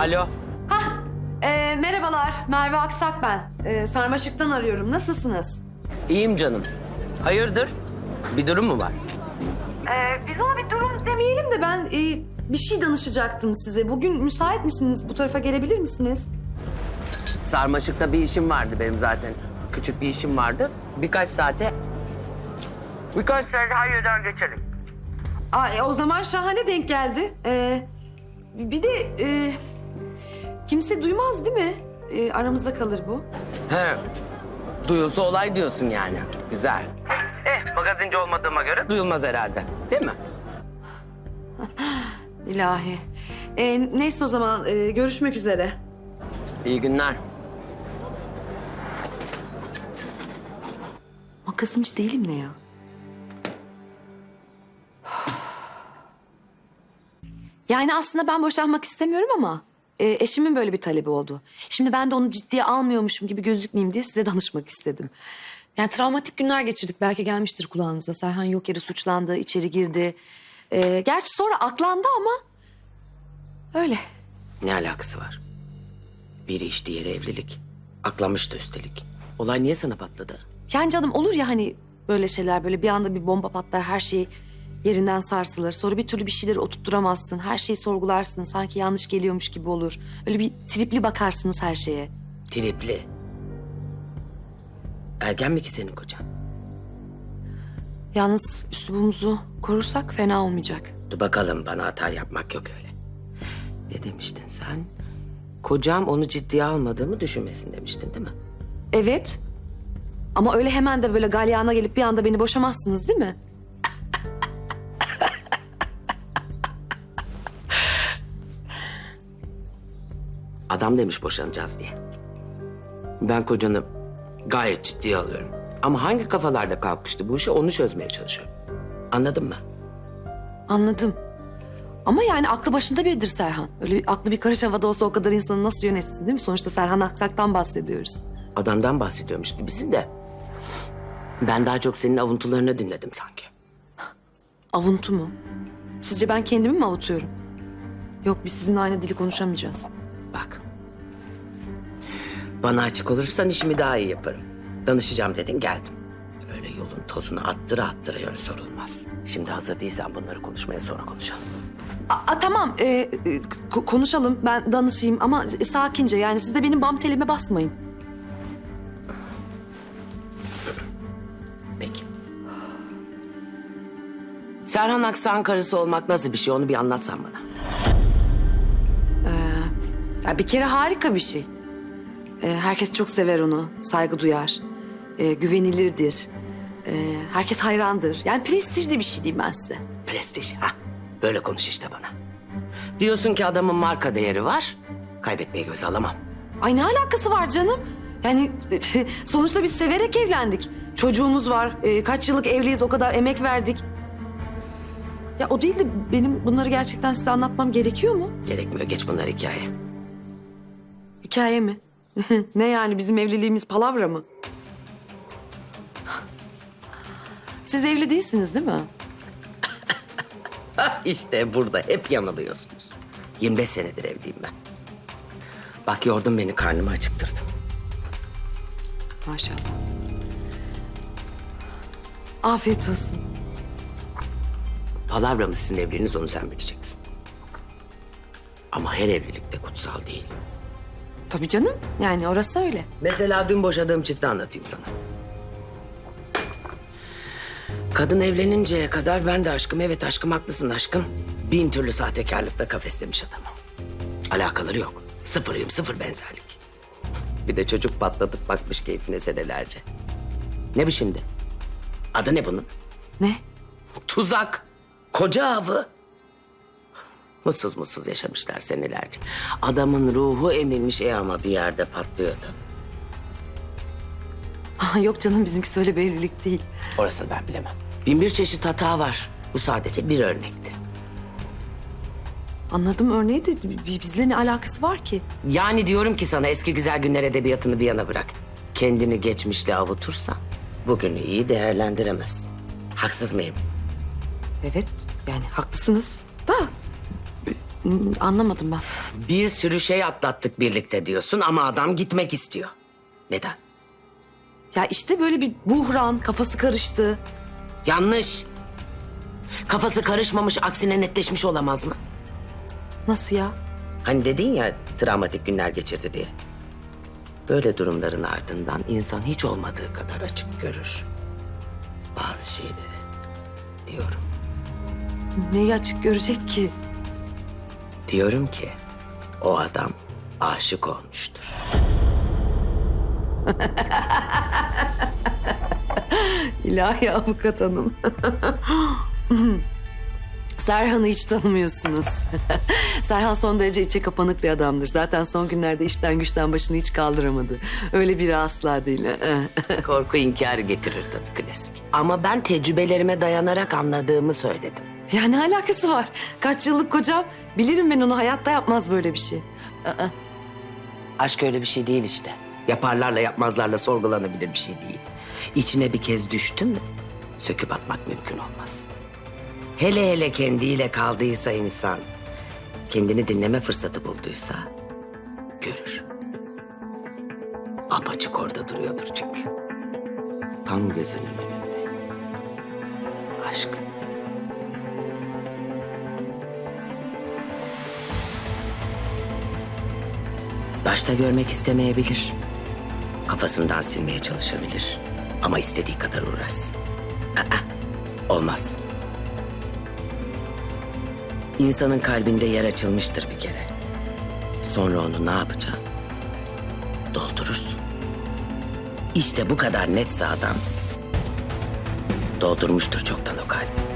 Alo. Hah, e, merhabalar. Merve Aksak ben. E, Sarmaşık'tan arıyorum. Nasılsınız? İyiyim canım. Hayırdır? Bir durum mu var? E, biz ona bir durum demeyelim de ben e, bir şey danışacaktım size. Bugün müsait misiniz? Bu tarafa gelebilir misiniz? Sarmaşık'ta bir işim vardı benim zaten. Küçük bir işim vardı. Birkaç saate... Birkaç saate hayırdan geçelim. Aa, e, o zaman şahane denk geldi. E, bir de e, kimse duymaz değil mi? E, aramızda kalır bu. He. Duyulsa olay diyorsun yani. Güzel. Eh, magazinci olmadığıma göre duyulmaz herhalde. Değil mi? İlahi. E, neyse o zaman e, görüşmek üzere. İyi günler. Makasınç değilim ne ya? Yani aslında ben boşanmak istemiyorum ama e, eşimin böyle bir talebi oldu. Şimdi ben de onu ciddiye almıyormuşum gibi gözükmeyeyim diye size danışmak istedim. Yani travmatik günler geçirdik. Belki gelmiştir kulağınıza. Serhan yok yere suçlandı, içeri girdi. E, gerçi sonra aklandı ama öyle. Ne alakası var? Biri iş, diğeri evlilik. Aklamıştı üstelik. Olay niye sana patladı? Yani canım olur ya hani böyle şeyler böyle bir anda bir bomba patlar her şey yerinden sarsılır. Sonra bir türlü bir şeyleri oturtturamazsın. Her şeyi sorgularsın. Sanki yanlış geliyormuş gibi olur. Öyle bir tripli bakarsınız her şeye. Tripli. Ergen mi ki senin kocan? Yalnız üslubumuzu korursak fena olmayacak. Dur bakalım bana atar yapmak yok öyle. Ne demiştin sen? Kocam onu ciddiye almadığımı düşünmesin demiştin değil mi? Evet. Ama öyle hemen de böyle galyana gelip bir anda beni boşamazsınız değil mi? Adam demiş boşanacağız diye. Ben kocanı gayet ciddiye alıyorum. Ama hangi kafalarda kalkıştı bu işe onu çözmeye çalışıyorum. Anladın mı? Anladım. Ama yani aklı başında biridir Serhan. Öyle aklı bir karış havada olsa o kadar insanı nasıl yönetsin değil mi? Sonuçta Serhan Aksak'tan bahsediyoruz. Adamdan bahsediyormuş gibisin de. Ben daha çok senin avuntularını dinledim sanki. Avuntu mu? Sizce ben kendimi mi avutuyorum? Yok biz sizinle aynı dili konuşamayacağız. Bak. Bana açık olursan işimi daha iyi yaparım. Danışacağım dedin geldim. Öyle yolun tozunu attıra attıra yön sorulmaz. Şimdi hazır değilsen bunları konuşmaya sonra konuşalım. A, tamam e, e, ko- konuşalım ben danışayım ama sakince yani siz de benim bam telime basmayın. Peki. Serhan Aksan karısı olmak nasıl bir şey onu bir anlatsan bana. Ya bir kere harika bir şey. E, herkes çok sever onu, saygı duyar, e, güvenilirdir. E, herkes hayrandır. Yani prestijli bir şey diyeyim ben size. Prestij. Ha, böyle konuş işte bana. Diyorsun ki adamın marka değeri var. Kaybetmeyi göze alamam. Ay ne alakası var canım? Yani sonuçta biz severek evlendik. Çocuğumuz var. e, kaç yıllık evliyiz o kadar emek verdik. Ya o değil de benim bunları gerçekten size anlatmam gerekiyor mu? Gerekmiyor geç bunlar hikaye. Hikaye mi? ne yani bizim evliliğimiz palavra mı? Siz evli değilsiniz değil mi? işte burada hep yanılıyorsunuz. 25 senedir evliyim ben. Bak yordun beni karnımı acıktırdın. Maşallah. Afiyet olsun. Palavra mı sizin evliliğiniz onu sen bileceksin. Ama her evlilik de kutsal değil. Tabii canım. Yani orası öyle. Mesela dün boşadığım çifti anlatayım sana. Kadın evleninceye kadar ben de aşkım, evet aşkım haklısın aşkım. Bin türlü sahtekarlıkla kafeslemiş adamı. Alakaları yok. Sıfırıyım, sıfır benzerlik. Bir de çocuk patlatıp bakmış keyfine senelerce. Ne bu şimdi? Adı ne bunun? Ne? Tuzak. Koca avı. Mutsuz mutsuz yaşamışlar senelerce. Adamın ruhu emilmiş e ama bir yerde patlıyor tabii. Yok canım bizimki öyle bir evlilik değil. Orasını ben bilemem. Bin bir çeşit hata var. Bu sadece bir örnekti. Anladım örneği de bi- bizle ne alakası var ki? Yani diyorum ki sana eski güzel günler edebiyatını bir yana bırak. Kendini geçmişle avutursan bugünü iyi değerlendiremezsin. Haksız mıyım? Evet yani haklısınız da Anlamadım ben. Bir sürü şey atlattık birlikte diyorsun ama adam gitmek istiyor. Neden? Ya işte böyle bir buhran, kafası karıştı. Yanlış. Kafası karışmamış aksine netleşmiş olamaz mı? Nasıl ya? Hani dedin ya travmatik günler geçirdi diye. Böyle durumların ardından insan hiç olmadığı kadar açık görür. Bazı şeyleri diyorum. Neyi açık görecek ki? Diyorum ki o adam aşık olmuştur. İlahi avukat hanım. Serhan'ı hiç tanımıyorsunuz. Serhan son derece içe kapanık bir adamdır. Zaten son günlerde işten güçten başını hiç kaldıramadı. Öyle biri asla değil. Korku inkarı getirir tabii klasik. Ama ben tecrübelerime dayanarak anladığımı söyledim. Ya ne alakası var? Kaç yıllık kocam. Bilirim ben onu hayatta yapmaz böyle bir şey. Aşk öyle bir şey değil işte. Yaparlarla yapmazlarla sorgulanabilir bir şey değil. İçine bir kez düştün mü söküp atmak mümkün olmaz. Hele hele kendiyle kaldıysa insan, kendini dinleme fırsatı bulduysa görür. Apaçık orada duruyordur çünkü. Tam gözünün önünde. Aşkın. Başta görmek istemeyebilir. Kafasından silmeye çalışabilir. Ama istediği kadar uğraşsın. Aa, olmaz. İnsanın kalbinde yer açılmıştır bir kere. Sonra onu ne yapacaksın? Doldurursun. İşte bu kadar netse adam. Doldurmuştur çoktan o kalbi.